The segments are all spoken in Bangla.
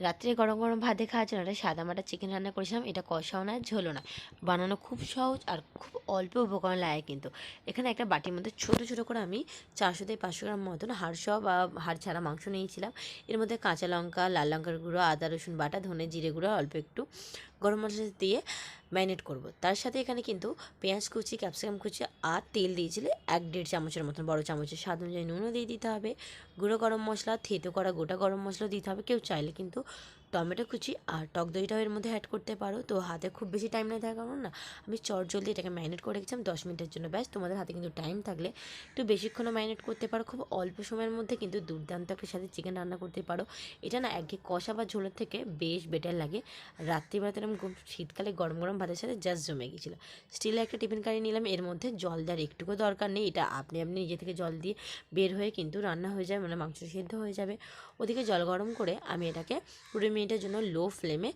রাত্রে গরম গরম ভাতে খাওয়ার জন্য একটা সাদা মাটা চিকেন রান্না করেছিলাম। এটা কষাও না ঝোলো না বানানো খুব সহজ আর খুব অল্প উপকরণ লাগে কিন্তু। এখানে একটা বাটির মধ্যে ছোট ছোট করে আমি চারশো থেকে পাঁচশো গ্রাম মতন হাড় সহ বা হাড় ছাড়া মাংস নিয়েছিলাম। এর মধ্যে কাঁচা লঙ্কা, লাল লঙ্কার গুঁড়ো, আদা, রসুন বাটা, ধনে, জিরে গুঁড়ো, অল্প একটু গরম মশলা দিয়ে ম্যারিনেট করব। তার সাথে এখানে কিন্তু পেঁয়াজ কুচি, ক্যাপসিকাম কুচি আর তেল দিয়েছিলে এক দেড় চামচের মতন, বড় চামচের স্বাদ অনুযায়ী নুনও দিয়ে দিতে হবে। গুঁড়ো গরম মশলা, থেতো করা গোটা গরম মশলা দিতে হবে। কেউ চাইলে কিন্তু টমেটো কুচি আর টক দইটাও এর মধ্যে অ্যাড করতে পারো। তো হাতে খুব বেশি টাইম নেই তার কারণ না, আমি চট জলদি এটাকে ম্যারিনেট করে রেখেছিলাম দশ মিনিটের জন্য। ব্যাস, তোমাদের হাতে কিন্তু টাইম থাকলে একটু বেশিক্ষণও ম্যারিনেট করতে পারো। খুব অল্প সময়ের মধ্যে কিন্তু দুর্দান্ত একটা সাথে চিকেন রান্না করতে পারো। এটা না একঘেয়ে কষা বা ঝোলের থেকে বেশ বেটার লাগে। রাত্রিবেলাতে এরকম শীতকালে গরম গরম ভাতের সাথে জাস্ট জমে গেছিল স্টিলে একটা টিফিন কারি নিলাম, এর মধ্যে জল দেওয়ার একটুকু দরকার নেই, এটা আপনি আপনি নিজে থেকে জল দিয়ে বের হয়ে কিন্তু রান্না হয়ে যাবে মানে মাংস সিদ্ধ হয়ে যাবে। ওদিকে জল গরম করে আমি এটাকে কুড়ি মিনিটের জন্য লো ফ্লেমে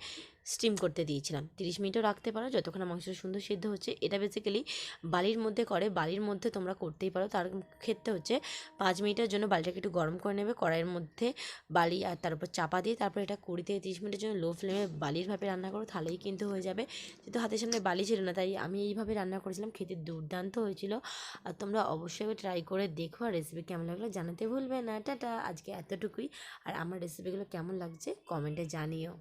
স্টিম করতে দিয়েছিলাম। তিরিশ মিনিটও রাখতে পারো, যতক্ষণ মাংসটা সুন্দর সিদ্ধ হচ্ছে। এটা বেসিক্যালি বালির মধ্যে করে, বালির মধ্যে তোমরা করতেই পারো। তার ক্ষেত্রে হচ্ছে পাঁচ মিনিটের জন্য বালিটাকে একটু গরম করে নেবে, কড়াইয়ের মধ্যে বালি আর তার উপর চাপা দিয়ে তারপর এটা কুড়ি থেকে তিরিশ মিনিটের জন্য লো ফ্লেমে বালির ভাবে রান্না করো, তাহলেই কিন্তু হয়ে যাবে। যেহেতু হাতের সামনে বালি ছিল না, তাই আমি এইভাবে রান্না করেছিলাম, খেতে দুর্দান্ত হয়েছিল। আর তোমরা অবশ্যই ট্রাই করে দেখো আর রেসিপি কেমন লাগল, জানাতে ভুলবে না। টাটা! আজকে এতটুকুই। আর আমার রেসিপিগুলো কেমন লাগছে কমেন্টে জানিও।